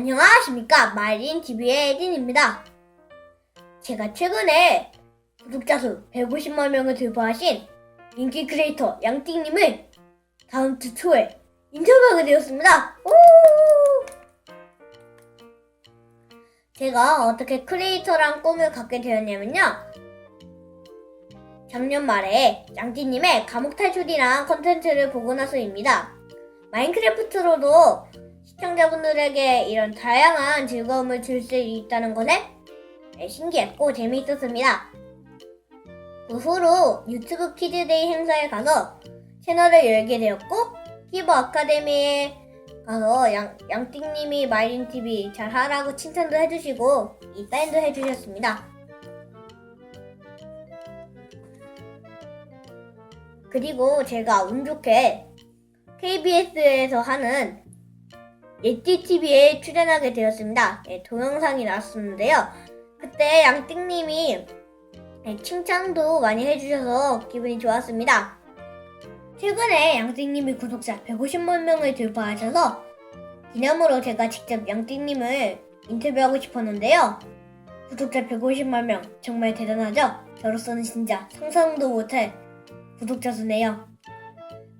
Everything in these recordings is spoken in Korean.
안녕하십니까 마린 TV의 에딘입니다. 제가 최근에 구독자 수 150만 명을 돌파하신 인기 크리에이터 양띵님을 다음 주 초에 인터뷰하게 되었습니다. 오! 제가 어떻게 크리에이터란 꿈을 갖게 되었냐면요. 작년 말에 양띵님의 감옥 탈출이란 컨텐츠를 보고 나서입니다. 마인크래프트로도 시청자분들에게 이런 다양한 즐거움을 줄 수 있다는 것에 네, 신기했고 재미있었습니다. 그 후로 유튜브 키즈데이 행사에 가서 채널을 열게 되었고 히버 아카데미에 가서 양, 양띵님이 마이린TV 잘 하라고 칭찬도 해주시고 이 사인도 해주셨습니다. 그리고 제가 운 좋게 KBS에서 하는 예띠TV에 출연하게 되었습니다. 예, 동영상이 나왔었는데요. 그때 양띵님이 예, 칭찬도 많이 해주셔서 기분이 좋았습니다. 최근에 양띵님이 구독자 150만 명을 돌파하셔서 기념으로 제가 직접 양띵님을 인터뷰하고 싶었는데요. 구독자 150만 명 정말 대단하죠? 저로서는 진짜 상상도 못할 구독자 수네요.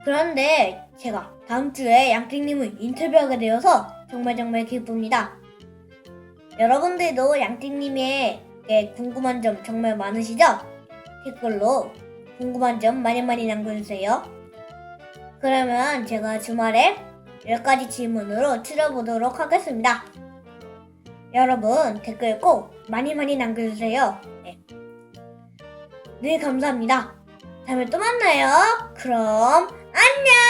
그런데 제가 다음 주에 양띵님을 인터뷰하게 되어서 정말 정말 기쁩니다. 여러분들도 양띵님에게 궁금한 점 정말 많으시죠? 댓글로 궁금한 점 많이 많이 남겨주세요. 그러면 제가 주말에 10가지 질문으로 추려보도록 하겠습니다. 여러분 댓글 꼭 많이 많이 남겨주세요. 네. 네, 감사합니다. 다음에 또 만나요. 그럼 안녕!